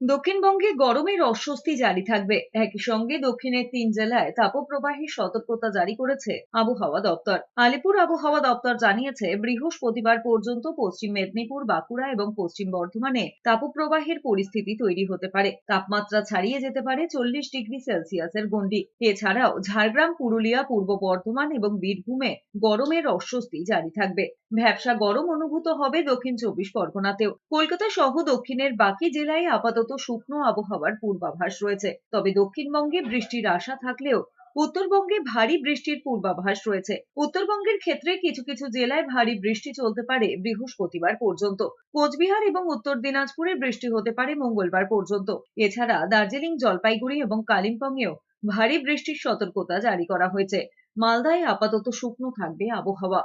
দক্ষিণবঙ্গে গরমের অস্বস্তি জারি থাকবে। একই সঙ্গে দক্ষিণের তিন জেলায় তাপপ্রবাহের সতর্কতা জারি করেছে আবহাওয়া দপ্তর। আলিপুর আবহাওয়া দপ্তর জানিয়েছে, বৃহস্পতিবার পর্যন্ত পশ্চিম মেদিনীপুর, বাঁকুড়া এবং পশ্চিম বর্ধমানে তাপপ্রবাহের পরিস্থিতি তৈরি হতে পারে। তাপমাত্রা ছাড়িয়ে যেতে পারে চল্লিশ ডিগ্রি সেলসিয়াসের গণ্ডি। এছাড়াও ঝাড়গ্রাম, পুরুলিয়া, পূর্ব বর্ধমান এবং বীরভূমে গরমের অস্বস্তি জারি থাকবে। ভ্যাবসা গরম অনুভূত হবে দক্ষিণ চব্বিশ পরগনাতেও। কলকাতা সহ দক্ষিণের বাকি জেলায় আপাতত শুকনো আবহাওয়ার পূর্বাভাস রয়েছে। তবে দক্ষিণবঙ্গে বৃষ্টির আশা থাকলেও উত্তরবঙ্গে ভারী বৃষ্টির পূর্বাভাস রয়েছে। উত্তরবঙ্গের ক্ষেত্রে কিছু কিছু জেলায় ভারী বৃষ্টি চলতে পারে বৃহস্পতিবার পর্যন্ত। কোচবিহার এবং উত্তর দিনাজপুরে বৃষ্টি হতে পারে মঙ্গলবার পর্যন্ত। এছাড়া দার্জিলিং, জলপাইগুড়ি এবং কালিম্পংয়েও ভারী বৃষ্টির সতর্কতা জারি করা হয়েছে। মালদায় আপাতত শুকনো থাকবে আবহাওয়া।